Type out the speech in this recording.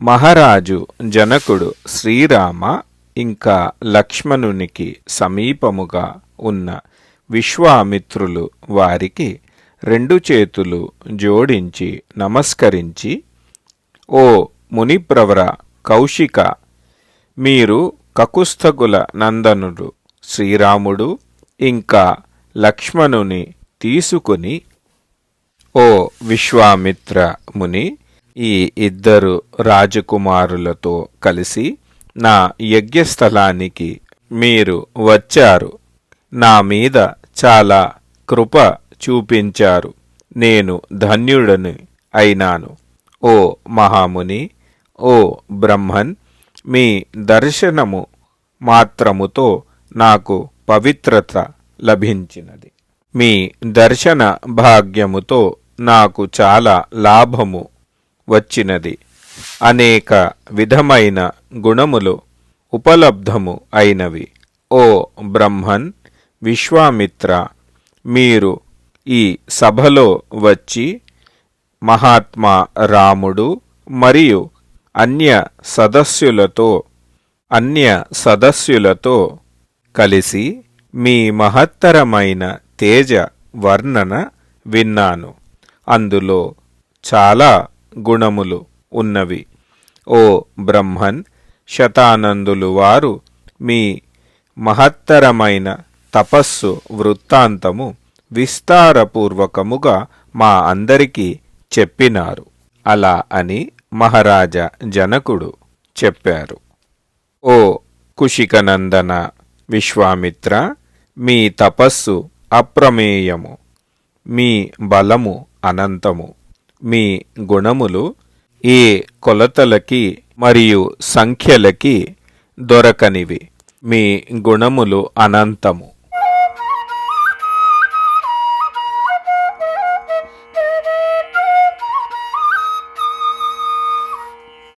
మహారాజు జనకుడు శ్రీరామ ఇంకా లక్ష్మణునికి సమీపముగా ఉన్న విశ్వామిత్రులు వారికి రెండు చేతులు జోడించి నమస్కరించి ఓ మునిప్రవర కౌశిక మీరు కకుస్థకుల నందనుడు శ్రీరాముడు ఇంకా లక్ష్మణుని తీసుకుని ఓ విశ్వామిత్ర ముని ఈ ఇద్దరు రాజకుమారులతో కలిసి నా యజ్ఞస్థలానికి మీరు వచ్చారు. నా మీద చాలా కృప చూపించారు. నేను ధన్యుడని అయినాను. ఓ మహాముని ఓ బ్రహ్మన్ మీ దర్శనము మాత్రముతో నాకు పవిత్రత లభించినది. మీ దర్శన భాగ్యముతో నాకు చాలా లాభము వచ్చినది. అనేక విధమైన గుణములు ఉపలబ్ధము అయినవి. ఓ బ్రహ్మన్ విశ్వామిత్ర మీరు ఈ సభలో వచ్చి మహాత్మా రాముడు మరియు అన్య సదస్యులతో అన్య సదస్యులతో కలిసి మీ మహత్తరమైన తేజ వర్ణన విన్నాను. అందులో చాలా గుణములు ఉన్నవి. ఓ బ్రహ్మన్ శతానందులు వారు మీ మహత్తరమైన తపస్సు వృత్తాంతము విస్తారపూర్వకముగా మా అందరికీ చెప్పినారు. అలా అని మహారాజా జనకుడు చెప్పారు. ఓ కుషికనందన విశ్వామిత్ర మీ తపస్సు అప్రమేయము మీ బలము అనంతము. మీ గుణములు ఈ కొలతలకి మరియు సంఖ్యలకి దొరకనివి. మీ గుణములు అనంతము.